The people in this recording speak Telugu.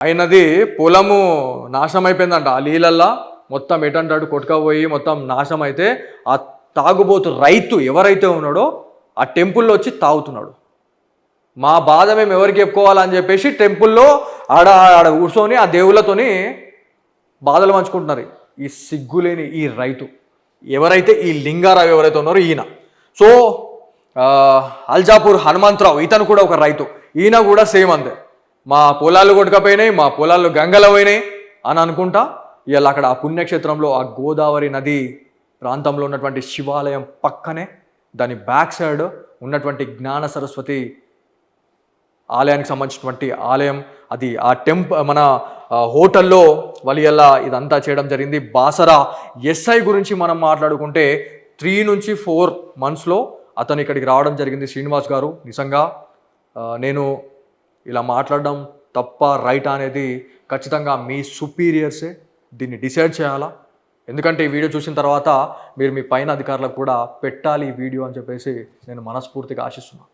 అయినది పొలము నాశనం అయిపోయిందంట ఆ నీళ్ళల్లా మొత్తం ఎటంటాడు కొట్టుకపోయి మొత్తం నాశనం అయితే ఆ తాగుబోతు రైతు ఎవరైతే ఉన్నాడో ఆ టెంపుల్లో వచ్చి తాగుతున్నాడు. మా బాధ మేము ఎవరికి చెప్పుకోవాలని చెప్పేసి టెంపుల్లో ఆడ ఆడ కూర్చొని ఆ దేవుళ్ళతోని బాధలు పంచుకుంటున్నారు. ఈ సిగ్గులేని ఈ రైతు ఎవరైతే ఈ లింగారావు ఎవరైతే ఉన్నారో ఈయన. సో అల్జాపూర్ హనుమంతరావు ఇతను కూడా ఒక రైతు. ఈయన కూడా సేమ్ అంతే. మా పొలాలు కొట్టుకపోయినాయి మా పొలాలు గంగలు పోయినాయి అని అనుకుంటా ఇవాళ అక్కడ ఆ పుణ్యక్షేత్రంలో ఆ గోదావరి నది ప్రాంతంలో ఉన్నటువంటి శివాలయం పక్కనే దాని బ్యాక్ సైడ్ ఉన్నటువంటి జ్ఞాన సరస్వతి ఆలయానికి సంబంధించినటువంటి ఆలయం. అది ఆ టెంప్ మన హోటల్లో వలియల్లా ఇదంతా చేయడం జరిగింది. బాసరా ఎస్ఐ గురించి మనం మాట్లాడుకుంటే త్రీ నుంచి ఫోర్ మంత్స్లో అతను ఇక్కడికి రావడం జరిగింది శ్రీనివాస్ గారు. నిజంగా నేను ఇలా మాట్లాడడం తప్ప రైట్ అనేది ఖచ్చితంగా మీ సుపీరియర్సే. దీన్ని డిసైడ్ చేయాలా? ఎందుకంటే ఈ వీడియో చూసిన తర్వాత మీరు మీ పైన అధికారులకు కూడా పెట్టాలి ఈ వీడియో అని చెప్పేసి నేను మనస్ఫూర్తిగా ఆశిస్తున్నాను